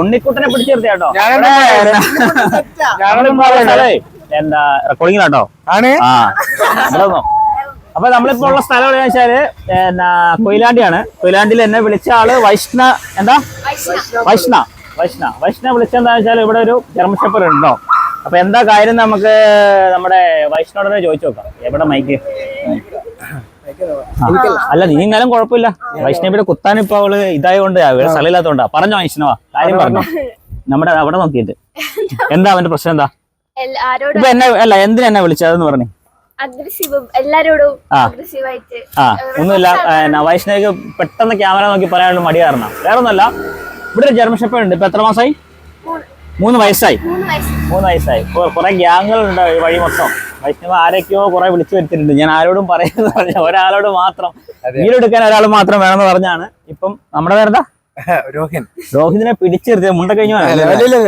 ഉണ്ണിക്കുട്ടനെ പിടിച്ചു നിർത്തി കേട്ടോ. ഞാനെന്താ ഞാനെന്താ സ്ഥലേ എന്താ റെക്കോർഡിങ്ങിലാട്ടോ ആ അപ്പൊ നമ്മളിപ്പോ ഉള്ള സ്ഥലം എവിടെയാ വെച്ചാൽ എന്നാ കൊയിലാണ്ടിയാണ്. കൊയിലാണ്ടിയിൽ എന്നെ വിളിച്ച ആൾ വൈഷ്ണ എന്താ? വൈഷ്ണ. വൈഷ്ണ വൈഷ്ണ. വിളിച്ചെന്താ വെച്ചാൽ ഇവിടെ ഒരു ജർമ്മഷപ്പർ ഉണ്ടോ? അപ്പൊ എന്താ കാര്യം നമുക്ക് നമ്മുടെ വൈഷ്ണോടനെ ചോദിച്ചു നോക്കാം. എവിടെ മൈക്ക്. അല്ല നീ എന്നാലും കുഴപ്പമില്ല. വൈഷ്ണവിയുടെ കുത്താൻ ഇപ്പൊ അവൾ ഇതായതുകൊണ്ട് ഇവിടെ സ്ഥലമില്ലാത്തോണ്ടാ. പറഞ്ഞോ വൈഷ്ണവ. കാര്യം പറഞ്ഞോ നമ്മുടെ അവിടെ നോക്കിയിട്ട്. എന്താ അവന്റെ പ്രശ്നം എന്താ? ഇപ്പൊ എന്നെ അല്ല എന്തിനാ എന്നെ വിളിച്ചതെന്ന് പറഞ്ഞു? ആ. ഒന്നുമില്ല. വൈഷ്ണവിക്ക് പെട്ടെന്ന് ക്യാമറ നോക്കി പറയാനുള്ള മടി കാരണം. വേറെ ഒന്നുമല്ല ഇവിടെ ഒരു ജർമ്മൻ ഷെപ്പേർഡ് ഉണ്ട്. ഇപ്പൊ എത്ര മാസമായി മൂന്ന്. മൂന്ന് വയസ്സായി. മൂന്ന് വയസ്സ്. മൂന്ന് വയസ്സായി. കുറെ ഗ്യാങ്ങുകളുണ്ട് ഈ വഴി മൊത്തം. വൈഷ്ണവ ആരൊക്കെയോ കുറെ വിളിച്ചു വരുത്തിയിട്ടുണ്ട്. ഞാൻ ആരോടും പറയുന്നത് പറഞ്ഞ ഒരാളോട് മാത്രം. വീടെടുക്കാൻ ഒരാൾ മാത്രം വേണമെന്ന് പറഞ്ഞാണ്. ഇപ്പം നമ്മുടെ പേരെന്താ? രോഹിൻ. രോഹിതിനെ പിടിച്ചിരുത്തിയ മുണ്ട കഴിഞ്ഞു.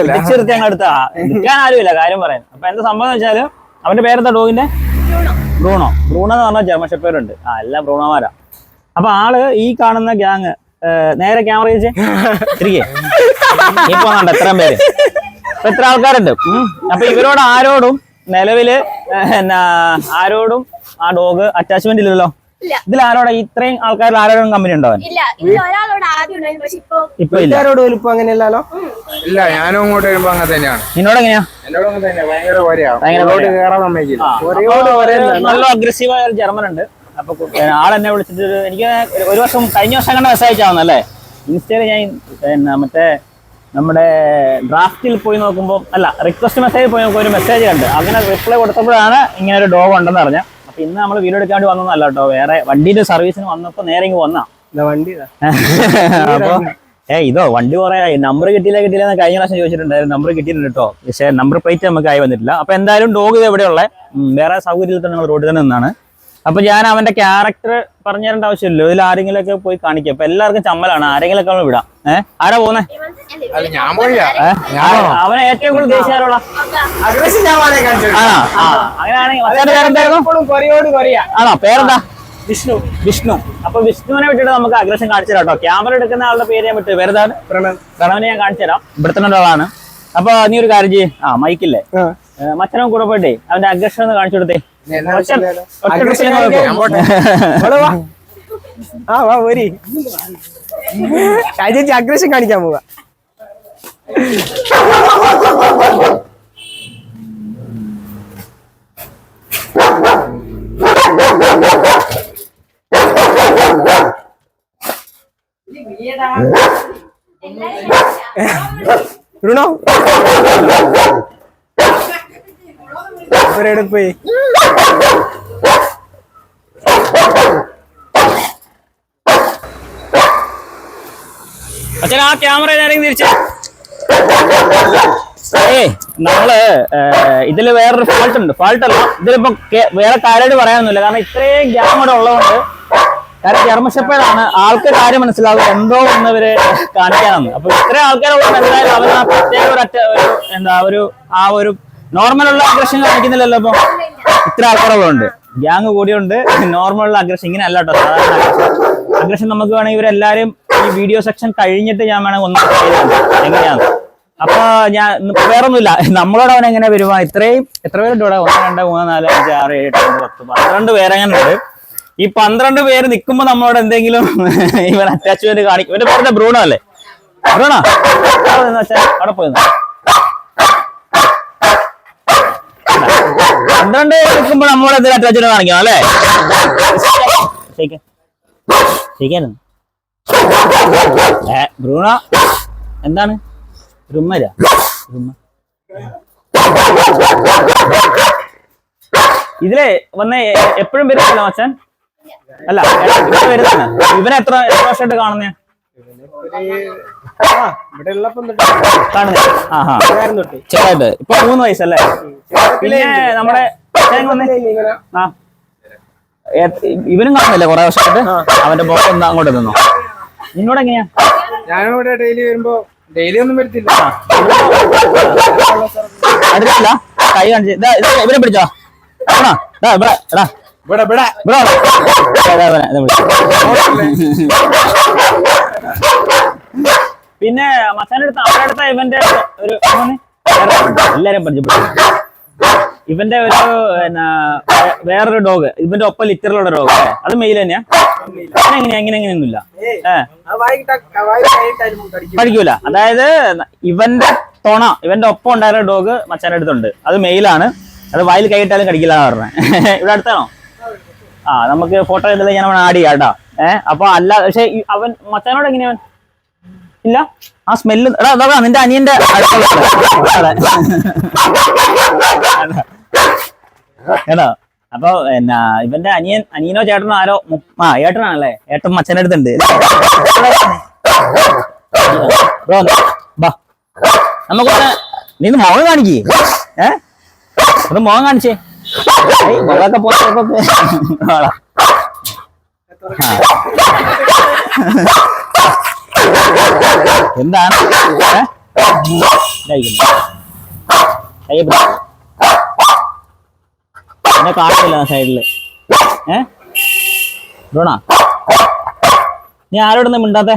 പിടിച്ചിരുത്തി അങ്ങ് അടുത്ത. നിൽക്കാൻ ആരുമില്ല കാര്യം പറയാൻ അപ്പൊ എന്താ സംഭവം എന്ന് വെച്ചാൽ അവന്റെ പേരെന്താ ഡോഗിന്റെ ബ്രൂണോ. ബ്രൂണോ. എന്ന് പറഞ്ഞ ജർമ്മൻ ഷെപ്പേരുണ്ട്. ആ എല്ലാം ബ്രൂണോമാരാ. അപ്പൊ ആൾ ഈ കാണുന്ന ഗ്യാങ് നേരെ ക്യാമറ ചോദിച്ചേ തിരികെ. പോകുന്നുണ്ട് എത്രയും പേര്. ഇപ്പൊ എത്ര ആൾക്കാരുണ്ട്. അപ്പൊ ഇവരോട് ആരോടും നിലവിൽ എന്നാ ആരോടും ആ ഡോഗ് അറ്റാച്ച്മെന്റ് ഇല്ലല്ലോ? ഇല്ല. ഇതിൽ ആരോടാ? ഇത്രയും ആൾക്കാരിൽ ആരോടും കമ്പനി പക്ഷെ ഇപ്പൊ അങ്ങനെയല്ലോ ഇല്ല. ഞാനും അങ്ങോട്ട് വരുമ്പോ അങ്ങനെ തന്നെയാണ്. നിന്നോട് എങ്ങനെയാ? നല്ല അഗ്രസീവായ ആയ ഒരു ജർമ്മൻ ഉണ്ട്. അപ്പൊ ആളെന്നെ വിളിച്ചിട്ട് എനിക്ക് ഒരു- വർഷം കഴിഞ്ഞ വർഷം കണ്ട മെസ്സേജ് ആവുന്നല്ലേ ഇൻസ്റ്റയിൽ ഞാൻ മറ്റേ നമ്മുടെ ഡ്രാഫ്റ്റിൽ പോയി നോക്കുമ്പോൾ അല്ല റിക്വസ്റ്റ് മെസ്സേജ് പോയി നോക്കുമ്പോൾ ഒരു മെസ്സേജ് കണ്ട്. അങ്ങനെ റിപ്ലൈ കൊടുത്തപ്പോഴാണ് ഇങ്ങനെ ഒരു ഡോഗ് ഉണ്ടെന്ന് അറിഞ്ഞത്. അപ്പൊ ഇന്ന് നമ്മൾ വീഡിയോ എടുക്കാണ്ട് വന്നതല്ല കേട്ടോ. വേറെ വണ്ടിയുടെ സർവീസിന് വന്നപ്പോ നേരെ ഇങ്ങ് വന്നാ വണ്ടി. അപ്പൊ ഏ ഇതോ വണ്ടി കുറെ നമ്പർ കിട്ടിയില്ല കിട്ടിയില്ല എന്ന് കഴിഞ്ഞ പ്രാവശ്യം ചോദിച്ചിട്ടുണ്ടായിരുന്നു. നമ്പർ കിട്ടിയിട്ടുണ്ട് കേട്ടോ. പക്ഷേ നമ്പർ പ്ലേറ്റ് നമുക്ക് ആയി വന്നിട്ടില്ല. അപ്പൊ എന്തായാലും ഡോഗ് ഇത് എവിടെയുള്ള? വേറെ സൗകര്യത്തിൽ തന്നെ റോഡിൽ തന്നെ നിന്നാണ്. അപ്പൊ ഞാൻ അവന്റെ ക്യാരക്ടർ പറഞ്ഞു തരേണ്ട ആവശ്യമില്ലല്ലോ. ഇതിൽ ആരെങ്കിലും ഒക്കെ പോയി കാണിക്കുക അപ്പൊ എല്ലാവർക്കും ചമ്മലാണ്. ആരെങ്കിലും ഒക്കെ വിടാം. ഏഹ് ആരാ പോകുന്നേ അല്ല ഞാൻ പോയില്ല അവനെ ഏറ്റവും കൂടുതൽ ദേശീയാരോളാ ആണോ പേരെന്താ വിഷ്ണു വിഷ്ണു അപ്പൊ വിഷ്ണുവിനെ വിട്ടിട്ട് നമുക്ക് അഗ്രഷൻ കാണിച്ചു കേട്ടോ ക്യാമറ എടുക്കുന്ന ആളുടെ പേര് ഞാൻ വിട്ടു പേരെന്താണ് പ്രണവ് പ്രണവനെ ഞാൻ കാണിച്ചു തരാം ഇവിടുത്തെ ഒരാളാണ് അപ്പൊ നീ ഒരു കാര്യം ചെയ്യ് ആ മൈക്കില്ലേ മച്ചനും കൂടെ പോയിട്ടേ അവന്റെ അഗ്രഷൻ ഒന്ന് കാണിച്ചു കൊടുത്തേ. ആ വാ പോരി അഗ്രഷൻ കാണിക്കാൻ പോവാ ബ്രുണോ ഒരെവിടെ പോയി? അച്ഛൻ ആ ക്യാമറ നേരം തിരിച്ച് ഏ നമ്മൾ ഇതിൽ വേറൊരു ഫോൾട്ട് ഉണ്ട്. ഫോൾട്ട് അല്ല. ഇതിലിപ്പോ വേറെ കാര്യമായിട്ട് പറയാനൊന്നുമില്ല. കാരണം ഇത്രയും ഗ്യാം ഇവിടെ ഉള്ളതുകൊണ്ട് കാരണം ചർമ്മശപ്പേടാണ് ആൾക്ക് കാര്യം മനസ്സിലാവും എന്തോ ഒന്നവര് കാണിക്കാനാണ്. അപ്പൊ ഇത്രയും ആൾക്കാരുള്ള എന്തായാലും അവർ ആ പ്രത്യേക ഒരു അറ്റ ഒരു എന്താ ഒരു ആ ഒരു നോർമൽ ഉള്ള അഗ്രഷൻ കാണിക്കുന്നില്ലല്ലോ അപ്പൊ ഇത്ര ആൾക്കാരുള്ളതുണ്ട് ഗ്യാങ് കൂടിയുണ്ട്. നോർമൽ ഉള്ള അഗ്രഷൻ ഇങ്ങനെ അല്ല കേട്ടോ. സാധാരണ അഗ്രഷൻ നമുക്ക് വേണമെങ്കിൽ ഇവരെല്ലാരും ഈ വീഡിയോ സെക്ഷൻ കഴിഞ്ഞിട്ട് ഞാൻ വേണമെങ്കിൽ ഒന്ന്. എങ്ങനെയാണ്? അപ്പൊ ഞാൻ വേറൊന്നുമില്ല. നമ്മളോട് അവൻ എങ്ങനെ വരുവാ? ഇത്രയും എത്ര പേരുണ്ട് ഇവിടെ? ഒന്ന് രണ്ട് മൂന്ന് നാല് അഞ്ച് ആറ് ഏഴ് എട്ട് പത്ത് പന്ത്രണ്ട് പേരെങ്ങനെ ഉണ്ട് ഈ പന്ത്രണ്ട് പേര് നിൽക്കുമ്പോ നമ്മളോട് എന്തെങ്കിലും ഇവൻ അറ്റാച്ച്മെന്റ് കാണിക്കും. ഇവന്റെ പേരുടെ ബ്രൂണോ അല്ലേ? ബ്രൂണോ? അവിടെ പോയി. പന്ത്രണ്ട് പേര് നിൽക്കുമ്പോൾ നമ്മളോട് എന്തെങ്കിലും അറ്റാച്ച്മെന്റ് കാണിക്കണം അല്ലേ? ശരിക്കും. ശരിക്കായിരുന്നു ബ്രൂണോ? എന്താണ്? റുമ്മര റുമ്മ ഇതിലെ വന്ന എപ്പോഴും വരുന്നില്ല മച്ചാൻ? അല്ല വരുന്ന വരുന്നതാണ് ഇവനെ എത്ര എത്ര വർഷമായിട്ട് കാണുന്ന? ചെറുതായിട്ട്. ഇപ്പൊ മൂന്ന് വയസ്സല്ലേ? പിന്നെ നമ്മുടെ ആ. ഇവനും കാണുന്നില്ല കൊറേ വർഷമായിട്ട്? അവന്റെ ബോക്സ് ഒന്ന് അങ്ങോട്ട് നിന്നോ? നിന്നോട് എങ്ങനെയാ? ഞാനും ഡെയിലി വരുമ്പോ ഡെയിലി ഒന്നും വരുത്തില്ല. അടുത്തില്ല. കൈ കാണിച്ച്. ഇതാ, ഇത് പിടിച്ചോ. ആണോ? ഇവിടെ എടാ. ഇവിടെ ഇവിടെ. പിന്നെ മച്ചാന്റെ അടുത്ത് അവരുടെ അടുത്ത ഇവന്റെ ഒരു എല്ലാരും പരിചയപ്പെട്ടു ഇവന്റെ ഒരു വേറൊരു ഡോഗ് ഇവന്റെ ഒപ്പം ലിറ്ററിലുള്ള ഡോഗ് അത് മെയിൽ തന്നെയാ? എങ്ങനെയാ എങ്ങനെ എങ്ങനെയൊന്നുമില്ല ഏഹ് പഠിക്കൂല അതായത് ഇവന്റെ തൊണ ഇവന്റെ ഒപ്പം ഉണ്ടായിരുന്ന ഡോഗ് മച്ചാന്റെ അടുത്തുണ്ട്. അത് മെയിലാണ് അത് വായിൽ കൈയിട്ടാലും കടിക്കില്ല പറഞ്ഞേ. ഇവിടെ അടുത്താണോ? ആ നമുക്ക് ഫോട്ടോ എടുത്തില്ല ഞാൻ ആഡ് ചെയ്യാം കേട്ടോ. ഏഹ് അപ്പൊ അല്ല പക്ഷെ അവൻ മച്ചാനോട് എങ്ങനെയാ അവൻ? ഇല്ല? ആ സ്മെല്ല് എടാ അതാ നിന്റെ അനിയന്റെ അടുത്തുള്ള അപ്പൊ എന്നാ ഇവന്റെ അനിയൻ അനിയനോ ചേട്ടനോ ആരോ ആ ഏട്ടനാണല്ലേ? ഏട്ടൻ മച്ചന്റെ അടുത്തുണ്ട്. നമുക്കൊന്ന് നീ മുഖം കാണിക്കേ. ഏ? ഒന്ന് മുഖം കാണിച്ചേ. മുഖമൊക്കെ പോസ്റ്റൊക്കെ എന്താണ്? ഏ? ഇതായിരിക്കുന്നു. എന്നെ കാണില്ല സൈഡിൽ ഏ? ബ്രോണാ? നീ ആരോടൊന്നും മിണ്ടാത്തെ?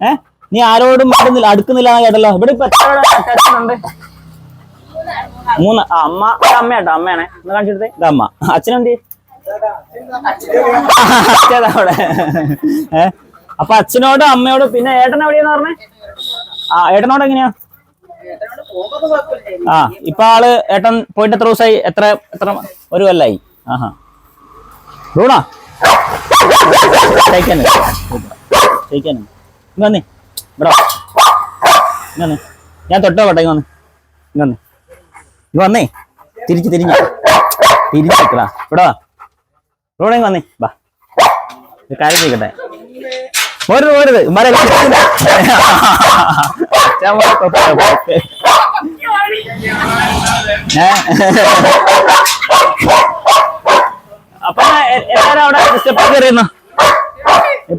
ഏ? നീ ആരോടും മിണ്ടുന്നില്ല അടുക്കുന്നില്ല എന്ന് കേട്ടല്ലോ. ഇവിടെ ഇപ്പൊ എത്ര മൂന്ന്. അമ്മ അമ്മ കേട്ടോ അമ്മയാണേ. ഒന്ന് കാണിച്ചെടുത്തേ ഇത് അമ്മ. അച്ഛനെന്ത്? അച്ഛതാ അവിടെ. ഏ? അപ്പൊ അച്ഛനോടും അമ്മയോടും പിന്നെ ഏട്ടൻ എവിടെയാന്ന് പറഞ്ഞേ? ആ ഏട്ടനോട് എങ്ങനെയാ? ആ ഇപ്പൊ ആൾ ഏട്ടൻ പോയിട്ട് എത്ര ദിവസമായി എത്ര എത്ര ഒരു കൊല്ലായി. ആഹാ. റൂണാ. ഞാൻ തൊട്ടോ കോട്ടെ ഇങ്ങ് വന്നേ. ഇങ്ങ് വന്നേ. തിരിച്ച് തിരിഞ്ഞ്. നിൽക്കടാ. ഇവിടെ വാ. വന്നേ. വാ. കാര്യം ചെയ്യട്ടെ. പോരുത് പോരുത് ഇമാരെല്ലാം അപ്പൊ എല്ലാരും അവിടെ സ്റ്റെപ്പ് കയറിയുന്നു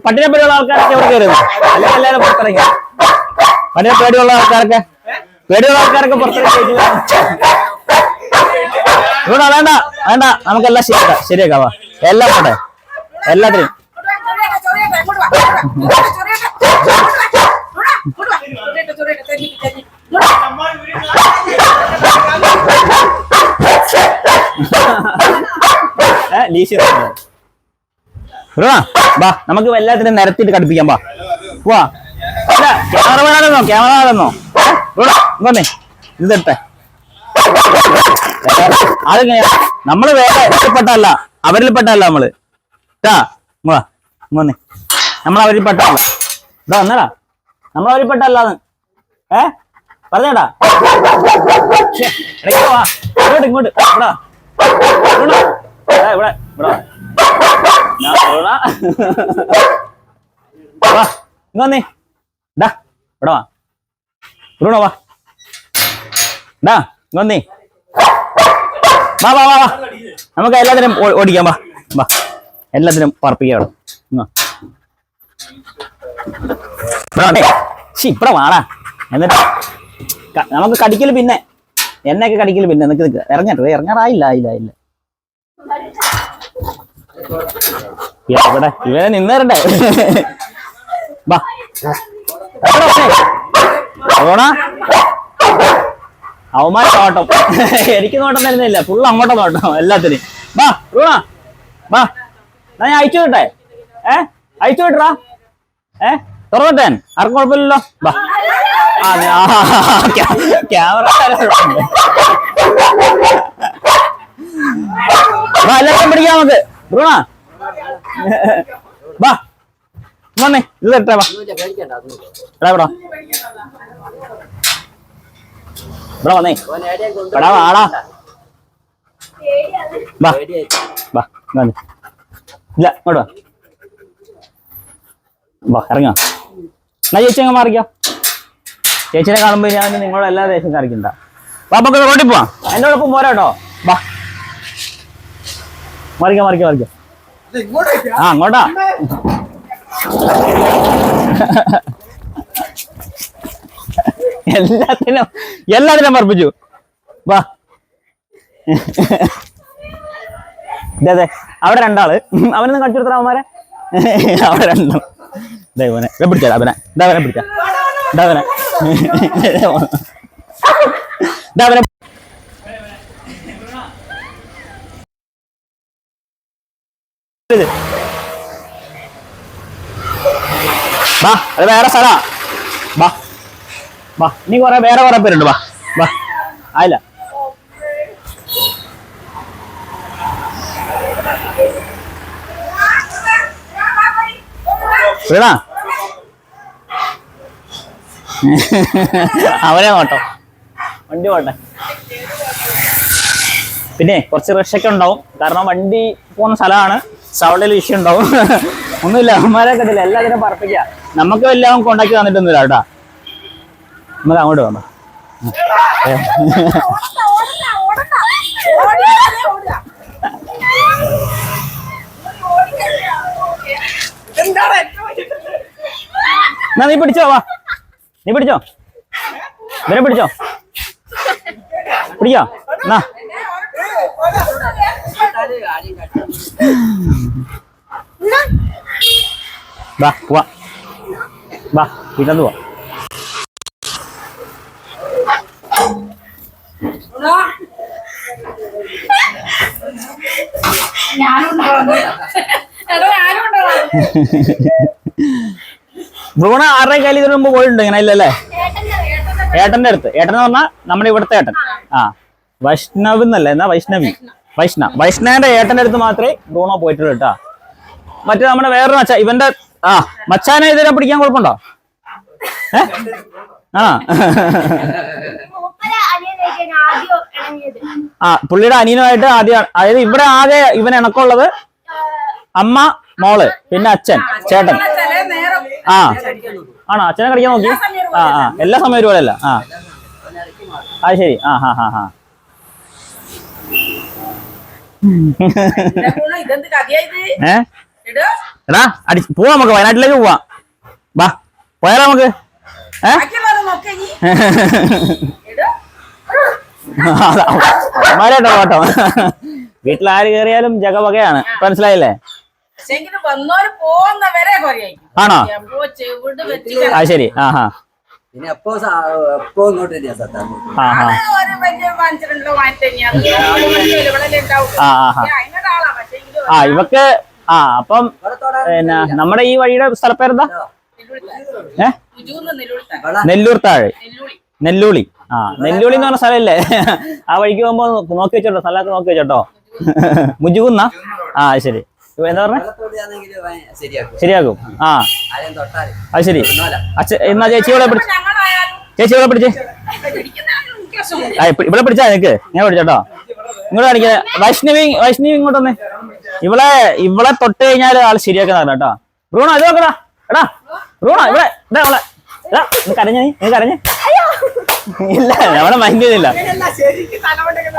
പട്ടിനെ പേടിയുള്ള ആൾക്കാരൊക്കെ ഇവിടെ കയറുന്നു അല്ലെങ്കിൽ എല്ലാരും പുറത്തിറങ്ങി? പട്ടിനെ പേടിയുള്ള ആൾക്കാരൊക്കെ? പേടിയുള്ള ആൾക്കാരൊക്കെ പുറത്തിറങ്ങി ഇവിടെ വേണ്ട വേണ്ട. നമുക്കെല്ലാം ശരിയാക്കാം ശരിയാക്കാം എല്ലാം പോട്ടെ. എല്ലാത്തിനും. ബാ നമുക്ക് എല്ലാത്തിനും നിരത്തിട്ട് കടുപ്പിക്കാം ബാ. വാ ക്യാമറ വേണമെന്നോ ക്യാമറ വേണമെന്നോ വന്നേ. ഇത് തട്ടെ അതെങ്ങനെയാ നമ്മൾ വേറെ ഇഷ്ടപ്പെട്ടല്ല അവരിൽ പെട്ടല്ല നമ്മൾ ഇങ്ങ് വന്നേ. നമ്മൾ അവരിൽ ഇതാ വന്നടാ. നമ്മൾ അവരിൽ പെട്ടല്ലാന്ന് ഏ? പറഞ്ഞേടാ. ഇങ്ങോട്ട് ഇങ്ങോട്ട്. ഇവിടെ. ഇവിടെ. ഇവിടെ. ഇങ്ങ് വന്നേ. ഡാ ഇവിടെ വാ. ബ്രൂണോ വാ. ഡാ ഇങ്ങ് വന്നേ. വാ വാ വാ വാ. നമുക്ക് എല്ലാത്തിനും ഓടിക്കാം. വാ വാ. എല്ലാത്തിനും പറപ്പിക്കാം ഇവിടെ. ഇവിടെ വാടാ. എന്നിട്ട് നമുക്ക് കടിക്കൽ പിന്നെ. എന്നെയൊക്കെ കടിക്കൽ പിന്നെ. നിനക്ക് നിൽക്കുക ഇറങ്ങട്ടെ ഇറങ്ങാറായില്ല ഇല്ല ഇല്ല ഇവിടെ ഇവനെ നിന്നേരണ്ടേ? വന്നേ. ഓണാ നോട്ടം. എനിക്ക് നോട്ടം തരുന്നില്ല. ഫുൾ അങ്ങോട്ടും നോട്ടം എല്ലാത്തിനും. ബാ റൂണ. ബാ ഞാൻ അയച്ചു വിട്ടെ? ഏ? അയച്ചു വിട്ടറാ ഏ? തുറന്നിട്ടേ? ആർക്കും കുഴപ്പമില്ലല്ലോ. ക്യാമറ എല്ലാത്തിനും പിടിക്കാം നമുക്ക്. റൂണ വാ വന്നേ ഇത് തരട്ടെ വാ എടാ ഇവിടെ. ഇവിടെ വന്നേ. എടാ വാടാ വാ വാ ഇല്ല ഇങ്ങോട്ട് വാ. വാ ഇറങ്ങാ. എന്നാ ചേച്ചി അങ്ങ് മാറിക്കാം. ചേച്ചിനെ കാണുമ്പോ ഞാൻ നിങ്ങളോട് എല്ലാ ദേശം കാണിക്കണ്ട. വാ നമുക്ക് റോട്ടിൽ പോവാം. എന്റെ ഒപ്പം പോരാ കേട്ടോ. വാ. മാറിക്കോ മാറിക്കോ മാറിക്കോ. ആ അങ്ങോട്ടാ. എല്ലാത്തിനും എല്ലാത്തിനും മറപ്പിച്ചു വാ. ഇതെ അതെ അവിടെ രണ്ടാൾ. അവനൊന്ന് കളിച്ചു കൊടുത്തറ അവന്മാരെ. അവിടെ രണ്ടും. ദേ ഇവനെ. പിടിച്ചാ അവനെ ഇതാ അവനെ പിടിച്ചാ. ഇതാ അവനെ വേറെ സ്ഥലാ. വാ വാ. ഇനി കൊറേ വേറെ കൊറേ പേരുണ്ട് വാ വാ. ആയില്ല. വീണാ അവനെ ഓട്ടോ വണ്ടി പോട്ടെ. പിന്നെ കുറച്ച് റഷൊക്കെ ഉണ്ടാവും. കാരണം വണ്ടി പോകുന്ന സ്ഥലമാണ്. സൗണ്ടിൽ ഇഷ്യൂ ഉണ്ടാവും. ഒന്നുമില്ല അവന്മാരെ കണ്ടില്ല? എല്ലാത്തിനും പറപ്പിക്കുക നമുക്ക് എല്ലാം കോണ്ടാക്ട് തന്നിട്ടൊന്നുമില്ല കേട്ടാ. നമുക്ക് അങ്ങോട്ട് പോകാം എന്നാ നീ പിടിച്ചോ വാ. നീ പിടിച്ചോ? ഇവരെ പിടിച്ചോ? പിടിക്കോ? എന്നാ. വാ പോവാ. വാ വീട്ടിൽ പോവാ. ബ്രൂണ ആരുടെ കയ്യിൽ ഇതിനു മുമ്പ് പോയിട്ടുണ്ട്? ഇങ്ങനെ ഇല്ലല്ലേ? ഏട്ടന്റെ അടുത്ത്. ഏട്ടൻ എന്ന് പറഞ്ഞാൽ നമ്മുടെ ഇവിടുത്തെ ഏട്ടൻ. ആ വൈഷ്ണവ് എന്നല്ല? എന്നാ വൈഷ്ണവി? വൈഷ്ണവ് വൈഷ്ണവന്റെ ഏട്ടന്റെ അടുത്ത് മാത്രമേ ബ്രൂണോ പോയിട്ടുള്ളൂ കേട്ടാ. മറ്റേ നമ്മുടെ വേറൊരു മച്ച ഇവന്റെ ആ മച്ചാനെ ഇതിനെ പിടിക്കാൻ കുഴപ്പമുണ്ടോ? ഏ? ആ. ആ പുള്ളിയുടെ അനിയനുമായിട്ട് ആദ്യം അതായത് ഇവിടെ ആകെ ഇവൻ ഇണക്കമുള്ളത് അമ്മ മോൾ പിന്നെ അച്ഛൻ ചേട്ടൻ. ആ. ആണോ? അച്ഛനെ കളിക്കാൻ നോക്കി? ആ ആ. എല്ലാ സമയം ഒരുപോലെ അല്ല ആ. അത് ശരി. ആ ഹാ ഹാ ഹാ. ഏ? എടാ അടി പോവാ നമുക്ക്. വയനാട്ടിലേക്ക് പോവാ. വാ പോയാലോ നമുക്ക്? ഏട്ടോ കേട്ടോ വീട്ടിൽ കയറിയാലും ജഗവകയാണ് മനസ്സിലായില്ലേ? പക്ഷെങ്കിലും വന്നോര് പോകുന്ന വരെ കുറയായിരിക്കും ആണോ എപ്പോ ചെവിട് വെച്ച് ആ ശരി. ആ ഹാ ഇങ്ങോട്ട് ആ ഒരു വലിയ വാങ്ങിച്ചിട്ടുണ്ടോ തന്നെയാണ്. ഇവക്ക് ആ അപ്പം പിന്നെ നമ്മുടെ ഈ വഴിയുടെ സ്ഥലപ്പേരെന്താ ഏ? ഉജൂന്ന് നിലവിളിത്ത നെല്ലൂർ താഴെ. നെല്ലുളി. ആ നെല്ലൂളി എന്ന് പറഞ്ഞ സ്ഥലല്ലേ? ആ വഴിക്ക് പോകുമ്പോ നോക്കി വെച്ചോട്ടോ സ്ഥലമൊക്കെ നോക്കി വെച്ചോട്ടോ. മുജുകുന്ന? ആ ശരി. എന്താ പറഞ്ഞ? ശരിയാക്കും. ആ. അത് ശരി. ഒന്നുമല്ല. അച്ഛ എന്നാ ചേച്ചിയോടെ പിടിച്ച് ഞങ്ങളായാലും ചേച്ചി ഇവിടെ പിടിച്ച്. ഇവിടെ പിടിച്ചാ നിനക്ക്. ഞാൻ പിടിച്ചോട്ടോ. ഇങ്ങോട്ട് കാണിക്കുന്നത് വൈഷ്ണവി വൈഷ്ണവി ഇങ്ങോട്ട് വന്നേ. ഇവളെ ഇവളെ തൊട്ട് കഴിഞ്ഞാൽ ആൾ ശരിയാക്കുന്ന കേട്ടോ. റൂണ അത് നോക്കടാ. എടാ റൂണ ഇവിടെ ഇതാ അവളെ. എടാ നീ കരഞ്ഞ നീ കരഞ്ഞ. ഇല്ല നമ്മളെ മൈൻഡ് ചെയ്തില്ല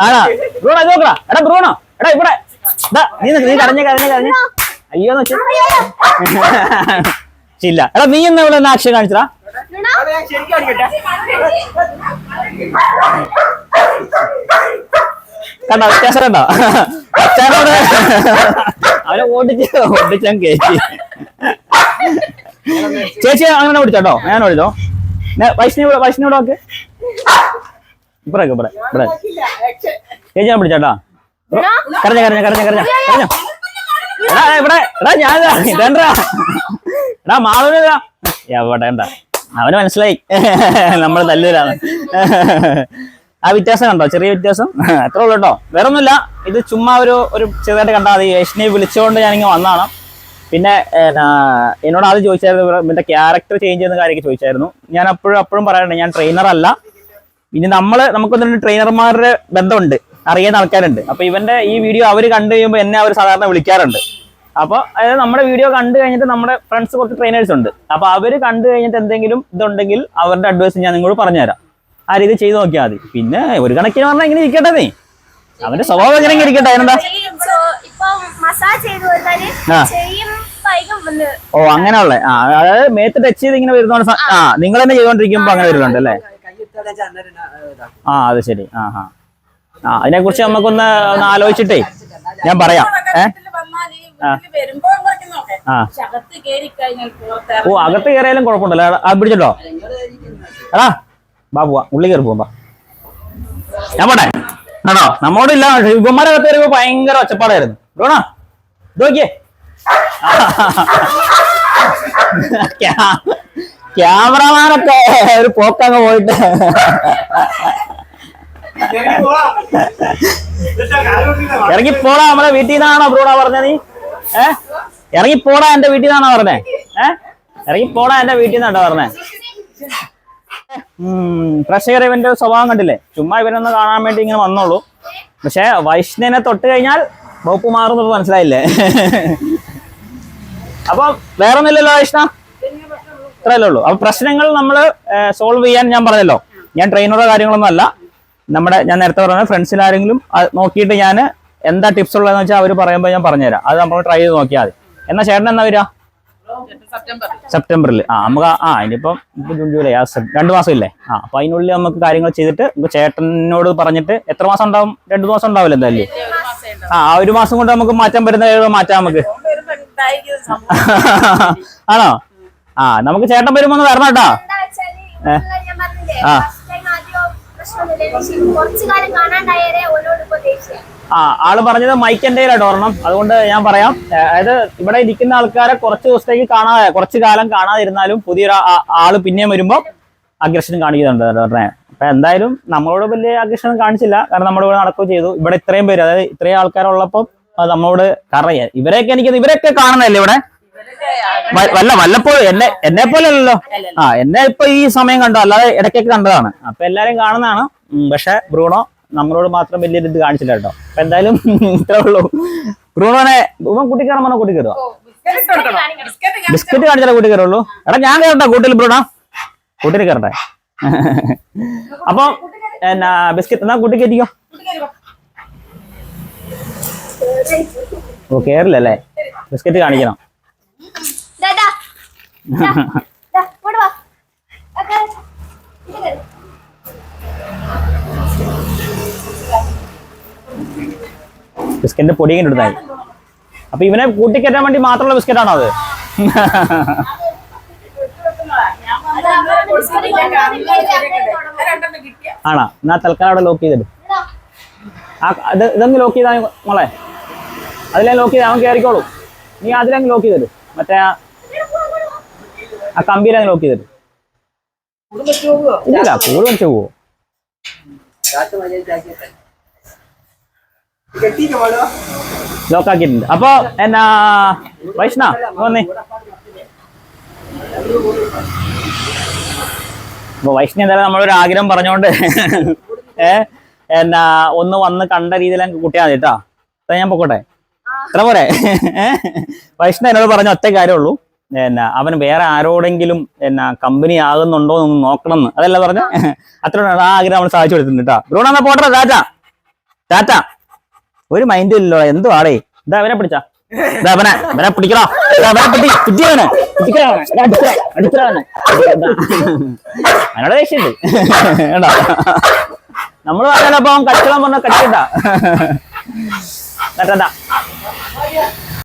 ആണോ? റൂണ അത് നോക്കടാ. എടാ ബ്രൂണോ എടാ ഇവിടെ. നീ നീ കരഞ്ഞ കരഞ്ഞ കരഞ്ഞ. അയ്യോ. ഇല്ല. എടാ നീ എന്നാ ഇവിടെ ആക്ഷൻ കാണിച്ചടാ. കണ്ടോ വ്യത്യാസം കണ്ടോ അച്ഛനോട് അവനെ ഓടിച്ച് ഓടിച്ചാൻ കയറ്റി ചേച്ചി അങ്ങനെ ഓടിച്ചോട്ടോ ഞാൻ ഓടിച്ചോ. വൈഷ്ണവ വൈഷ്ണവ് നോക്ക്. ഇപ്പറേ ഇപ്പറേ ഇവിടെ ചേച്ചി ഞാൻ പിടിച്ചോട്ടോ കരഞ്ഞ കരഞ്ഞ കരഞ്ഞ കരഞ്ഞ കരഞ്ഞോ. എടാ ഇവിടെ എടാ ഞാൻ ഇതെന്താ എടാ മാളൂര് ഇതാ. എവിടെ അവന് മനസ്സിലായി. നമ്മൾ തല്ലൂരാണ്. ആ വ്യത്യാസം കണ്ടോ? ചെറിയ വ്യത്യാസം. അത്രേ ഉള്ളു കേട്ടോ. വേറെ ഒന്നുമില്ല ഇത് ചുമ്മാ ഒരു ഒരു ചെറുതായിട്ട് കണ്ടാൽ മതി. യേശിനെ വിളിച്ചുകൊണ്ട് ഞാനിങ്ങനെ വന്നതാണ്. പിന്നെ എന്നോട് ആദ്യം ചോദിച്ചായിരുന്നു ഇവിടെ ഇവന്റെ ക്യാരക്ടർ ചേഞ്ച് ചെയ്യുന്ന കാര്യമൊക്കെ ചോദിച്ചായിരുന്നു. ഞാൻ അപ്പോഴും അപ്പോഴും പറയാറുണ്ട് ഞാൻ ട്രെയിനർ അല്ല. ഇനി നമ്മൾ നമുക്കൊന്നും ട്രെയിനർമാരുടെ ബന്ധമുണ്ട്. അറിയുന്ന ആൾക്കാരുണ്ട്. അപ്പൊ ഇവന്റെ ഈ വീഡിയോ അവർ കണ്ടു കഴിയുമ്പോൾ എന്നെ അവർ സാധാരണ വിളിക്കാറുണ്ട്. അപ്പൊ അതായത് നമ്മുടെ വീഡിയോ കണ്ടു കഴിഞ്ഞിട്ട് നമ്മുടെ ഫ്രണ്ട്സ് കുറച്ച് ട്രെയിനേഴ്സ് ഉണ്ട്. അപ്പൊ അവർ കണ്ടു കഴിഞ്ഞിട്ട് എന്തെങ്കിലും ഇതുണ്ടെങ്കിൽ അവരുടെ അഡ്വൈസ് ഞാൻ നിങ്ങളോട് പറഞ്ഞുതരാം. ആ രീതി ചെയ്തു നോക്കിയാൽ മതി. പിന്നെ ഒരു കണക്കിന് പറഞ്ഞാൽ ഇങ്ങനെ ഇരിക്കട്ടെ നീ. അവന്റെ സ്വഭാവം എങ്ങനെ ഇരിക്കട്ടെ വന്ന് ഓ അങ്ങനെയുള്ള. ആ അതായത് മേത്ത് ടച്ച് ചെയ്ത് ഇങ്ങനെ വരുന്ന ആ നിങ്ങൾ തന്നെ ചെയ്തോണ്ടിരിക്കുമ്പോ അങ്ങനെ വരുന്നുണ്ട് അല്ലേ. ആ അത് ശരി. ആ ആ. ആ അതിനെ കുറിച്ച് നമുക്കൊന്ന് ആലോചിച്ചിട്ടേ ഞാൻ പറയാം. ഏ? വീട്ടിൽ വന്നാൽ വീട്ടിൽ വരുമ്പോ കുറയ്ക്കും നോക്കെ ആ. പക്ഷെ അകത്ത് ഓ അകത്ത് കയറിയാലും കുഴപ്പമുണ്ടല്ലോ. ആ പിടിച്ചിട്ടോ? എടാ ബാ പോവാ. ഉള്ളി കയറി പോവാ ഞാൻ പോട്ടെ. ആണോ നമ്മോടില്ല ഇവന്മാരകത്ത് കയറിയപ്പോ ഭയങ്കര ഒച്ചപ്പാടായിരുന്നു. ഇത് നോക്കിയേ. ക്യാ- ക്യാമറമാനൊക്കെ ഒരു പോക്കങ്ങ് പോയിട്ട് ഇറങ്ങി പോടാ നമ്മളെ വീട്ടിൽ നിന്നാണോ ബ്രോണ പറഞ്ഞ നീ? ഏ? ഇറങ്ങി പോടാ എന്റെ വീട്ടിൽ നിന്നാണോ പറഞ്ഞേ? ഏ? ഇറങ്ങി പോടാ എന്റെ വീട്ടിൽ നിന്നാണോ പറഞ്ഞേ പ്രേക്ഷകർ ഇവന്റെ സ്വഭാവം കണ്ടില്ലേ? ചുമ്മാ ഇവനൊന്ന് കാണാൻ വേണ്ടി ഇങ്ങനെ വന്നോളൂ. പക്ഷെ വൈഷ്ണവിനെ തൊട്ട് കഴിഞ്ഞാൽ വകുപ്പ് മാറുന്നത് മനസ്സിലായില്ലേ? അപ്പൊ വേറെ ഒന്നുമില്ലല്ലോ വൈഷ്ണ? ഇത്രയല്ലേ ഉള്ളൂ. അപ്പൊ പ്രശ്നങ്ങൾ നമ്മൾ സോൾവ് ചെയ്യാൻ ഞാൻ പറഞ്ഞല്ലോ. ഞാൻ ട്രെയിനറോ കാര്യങ്ങളൊന്നും അല്ല. നമ്മുടെ ഞാൻ നേരത്തെ പറഞ്ഞ ഫ്രണ്ട്സിൽ ആരെങ്കിലും നോക്കിയിട്ട് ഞാൻ എന്താ ടിപ്സ് ഉള്ളതെന്ന് വെച്ചാൽ അവർ പറയുമ്പോൾ ഞാൻ പറഞ്ഞുതരാം. അത് നമ്മൾ ട്രൈ ചെയ്ത് നോക്കിയാൽ മതി. എന്നാ ചേട്ടൻ എന്നാ വരിക? സെപ്റ്റംബറിൽ ആ നമുക്ക് ആ ഇനിയിപ്പം ഇപ്പൊ ജൂൺ ജൂലൈ ആ രണ്ട് മാസം ഇല്ലേ ആ അപ്പൊ അതിനുള്ളിൽ നമുക്ക് കാര്യങ്ങൾ ചെയ്തിട്ട് നമുക്ക് ചേട്ടനോട് പറഞ്ഞിട്ട് എത്ര മാസം ഉണ്ടാവും? രണ്ട് മാസം ഉണ്ടാവില്ല എന്തായാലും. ആ ആ ഒരു മാസം കൊണ്ട് നമുക്ക് മാറ്റാൻ പറ്റുന്ന മാറ്റാം നമുക്ക്. ആണോ? ആ നമുക്ക് ചേട്ടൻ വരുമ്പോ ഒന്ന് വരണം കേട്ടോ. ആ. ആ ആൾ പറഞ്ഞത് മൈക്കന്റെ ഒരെണ്ണം. അതുകൊണ്ട് ഞാൻ പറയാം. അതായത് ഇവിടെ ഇരിക്കുന്ന ആൾക്കാരെ കുറച്ച് ദിവസത്തേക്ക് കാണാതെ കുറച്ച് കാലം കാണാതിരുന്നാലും പുതിയൊരു ആൾ പിന്നെയും വരുമ്പോൾ അഗ്രഷൻ കാണിക്കുന്നുണ്ട് പറഞ്ഞേ. അപ്പൊ എന്തായാലും നമ്മളോട് വലിയ അഗ്രഷൻ കാണിച്ചില്ല. കാരണം നമ്മുടെ ഇവിടെ നടക്കുകയും ചെയ്തു. ഇവിടെ ഇത്രയും പേര് അതായത് ഇത്രയും ആൾക്കാരുള്ളപ്പോൾ അത് നമ്മളോട് കാരണം ഇവരെയൊക്കെ എനിക്ക് ഇവരൊക്കെ കാണണല്ലേ ഇവിടെ? വല്ല വല്ലപ്പോഴും എന്നെ എന്നെ പോലെ അല്ലല്ലോ ആ എന്നെ ഇപ്പൊ ഈ സമയം കണ്ടോ? അല്ലാതെ ഇടയ്ക്കൊക്കെ കണ്ടതാണ്. അപ്പൊ എല്ലാരും കാണുന്നതാണ്. പക്ഷെ ബ്രൂണോ നമ്മളോട് മാത്രം വലിയ ഇത് കാണിച്ചില്ല കേട്ടോ. അപ്പൊ എന്തായാലും ഇത്രേ ഉള്ളൂ. ബ്രൂണോനെ ഇവൻ കൂട്ടി കയറാൻ പറഞ്ഞ കൂട്ടി കയറുമോ ബിസ്ക്കറ്റ് കാണിച്ചാലേ കൂട്ടി കയറുള്ളൂ എടാ ഞാൻ കയറട്ടെ കൂട്ടിൽ ബ്രൂണോ? കൂട്ടിൽ കയറട്ടെ അപ്പൊ എന്നാ ബിസ്ക്കറ്റ് എന്നാ കൂട്ടി കയറ്റിക്കോ? ഓ കേറില്ലല്ലേ ബിസ്ക്കറ്റ് കാണിക്കണം ദാദാ ദാ, ദാ, ഇങ്ങോട്ട് വാ ആ, കേറ്. ഇത് കേറ്. ബിസ്ക്കറ്റിന്റെ പൊടി ഇങ്ങനെ എടുത്തായി അപ്പൊ ഇവനെ കൂട്ടിക്കറ്റാൻ വേണ്ടി മാത്രമുള്ള ബിസ്ക്കറ്റാണോ അത്? ആണോ? എന്നാ തൽക്കാലം അവിടെ ലോക്ക് ചെയ്തിട്ട്. ആ ഇത് ഇതൊന്ന് ലോക്ക് ചെയ്താൽ മോളെ. അതിലേ ലോക്ക് ചെയ്ത് അവൻ കയറിക്കോളൂ നീ അതിലങ്ങ് ലോക്ക് ചെയ്തിട്ട് മറ്റേ ആ കമ്പിയിൽ അങ്ങനെ ലോക്ക് ചെയ്തിട്ട്. ഇല്ല കൂട് വെച്ച് പോവോ ലോക്കാക്കിട്ടുണ്ട് അപ്പൊ എന്നാ വൈഷ്ണ വന്നേ. അപ്പൊ വൈഷ്ണ എന്തായാലും നമ്മളൊരു ആഗ്രഹം പറഞ്ഞോണ്ട് ഏ എന്നാ ഒന്ന് വന്ന് കണ്ട രീതിയിൽ കുട്ടിയാ മതി കേട്ടാ. ഞാൻ പൊക്കോട്ടെ? എത്ര പോരെ? വൈഷ്ണ എന്നോട് പറഞ്ഞ ഒറ്റ കാര്യമുള്ളൂ എന്നാ അവൻ വേറെ ആരോടെങ്കിലും എന്നാ കമ്പനി ആകുന്നുണ്ടോ എന്ന് നോക്കണം എന്ന് അതല്ല പറഞ്ഞ അത്ര ആ ആഗ്രഹം അവൻ സാധിച്ചു കൊടുത്തിട്ടുണ്ട് കേട്ടോ ബ്രൂണ പോട്ടെ ടാറ്റ. ടാറ്റ. ഒരു മൈൻഡും ഇല്ലല്ലോ എന്തു ആടേ ഇതാ അവനെ പിടിച്ചാ. ഇതാ അവനെ അവനെ അവനെ അവൻ കച്ചളം പറഞ്ഞ ടാറ്റാ